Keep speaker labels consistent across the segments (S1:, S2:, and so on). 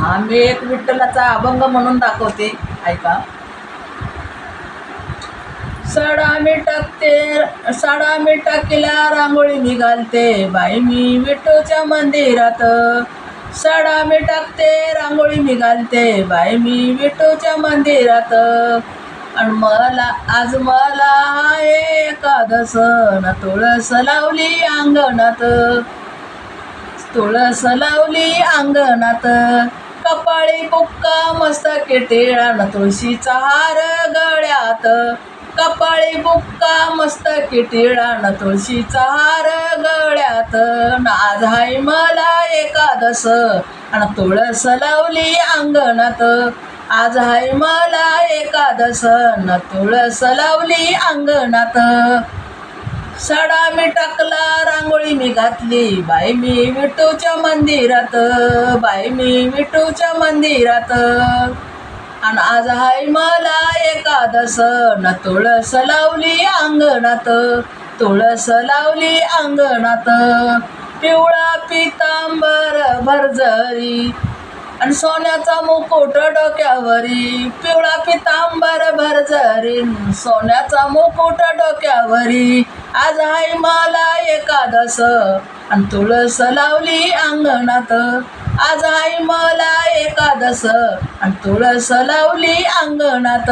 S1: हा मी एक विठ्ठलाचा अभंग म्हणून दाखवते. ऐका. सडा मी टाकते सडा मी टाकीला रांगोळी मी घालते बाई मी विठूच्या मंदिरात. सडा मी टाकते रांगोळी मी घालते बाई मी विठूच्या मंदिरात. आणि मला आज मला आहे एकादस न तुळस लावली अंगणात. तुळस लावली अंगणात. कपाळी बुक्का मस्तकी टिळा न तुळशीचा हार गळ्यात. कपाळी बुक्का मस्तकी टिळा न तुळशीचा हार गळ्यात. न आज हाय मला एकादस आणि तुळस लावली अंगणात. आज हाय मला एकादस न तुळस लावली अंगणात. सडा मी टाकला रांगोळी मी घातली. बाई मी विठूच्या मंदिरात बाई मी विठूच्या मंदिरात. आणि आज हाय मला एकादस न तुळस लावली अंगणात तुळस लावली अंगणात. पिवळा पितांबर भरजरी आणि सोन्याचा मुकुट डोक्यावरी पिवळा पितांबर भरजरी सोन्याचा मुकुट डोक्यावरी आज हाय मला एकादस. आणि तुळस लावली अंगणात आज आई मला एकादस. आणि तुळस लावली अंगणात.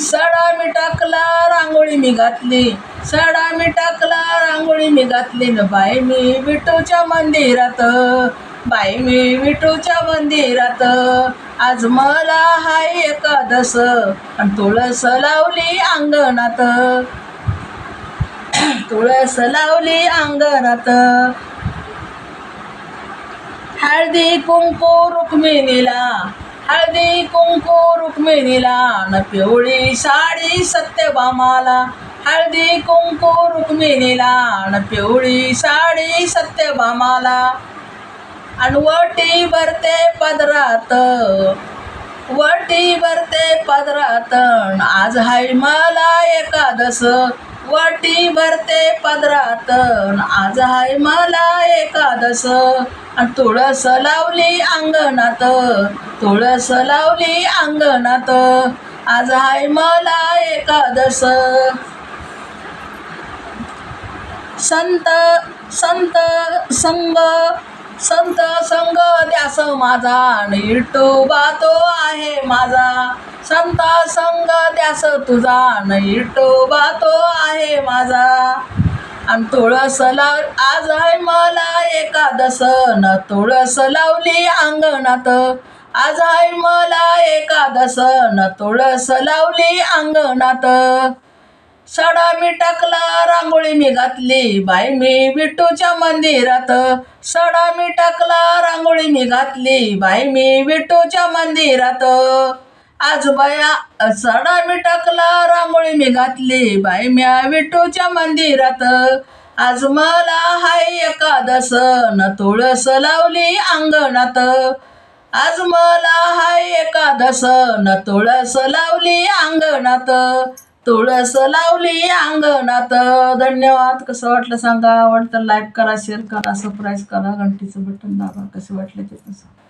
S1: सडा मी टाकला रांगोळी मी घातली. सडा मी टाकला रांगोळी मी घातली. न बाई मी विठूच्या मंदिरात. बाई मी विठूच्या मंदिरात. आज मला हाय एकादस. आणि तुळस लावली अंगणात. तुळस लावली अंगणात. हळदी कुंकू रुक्मिणीला. हळदी कुंकू रुक्मिणीला. न पिवळी साडी सत्यभामाला. हळदी कुंकू रुक्मिणीला. न पिवळी साडी सत्यभामाला. वटी भरते पदरात. वटी भरते पदरात. आज हाय मला एकादस. वटी भरते पदरात. आज हाय मला एकादस. आणि तुळस लावली अंगणात. तुळस लावली अंगणात. आज हाय मला एकादस. संत संत संग संत संग द्यास माझा इटोबा तो आहे माझा. संत संग द्यास तुझा इटोबा तो आहे माझा. आणि तुळस लाव आज आहे मला एकादस न तुळस लावली अंगणात. आज आहे मला एकादस न तुळस लावली अंगणात. सडा मी टाकला रांगोळी मी घातली बाई मी विठूच्या मंदिरात. सडा मी टाकला रांगोळी मी घातली बाई मी विठूच्या मंदिरात. आज बाया सडा मी टाकला रांगोळी मी घातली बाई म्या विठूच्या मंदिरात. आज मला हाय एकादस न तुळस लावली अंगणात. आज मला हाय एकादस न तुळस लावली अंगणात. तुळस लावली अंगणात. धन्यवाद. कसं वाटलं सांगा. आवडतं लाईक करा शेअर करा सबस्क्राईब करा. घंटीचं बटन दाबा. कसं वाटलं ते कसं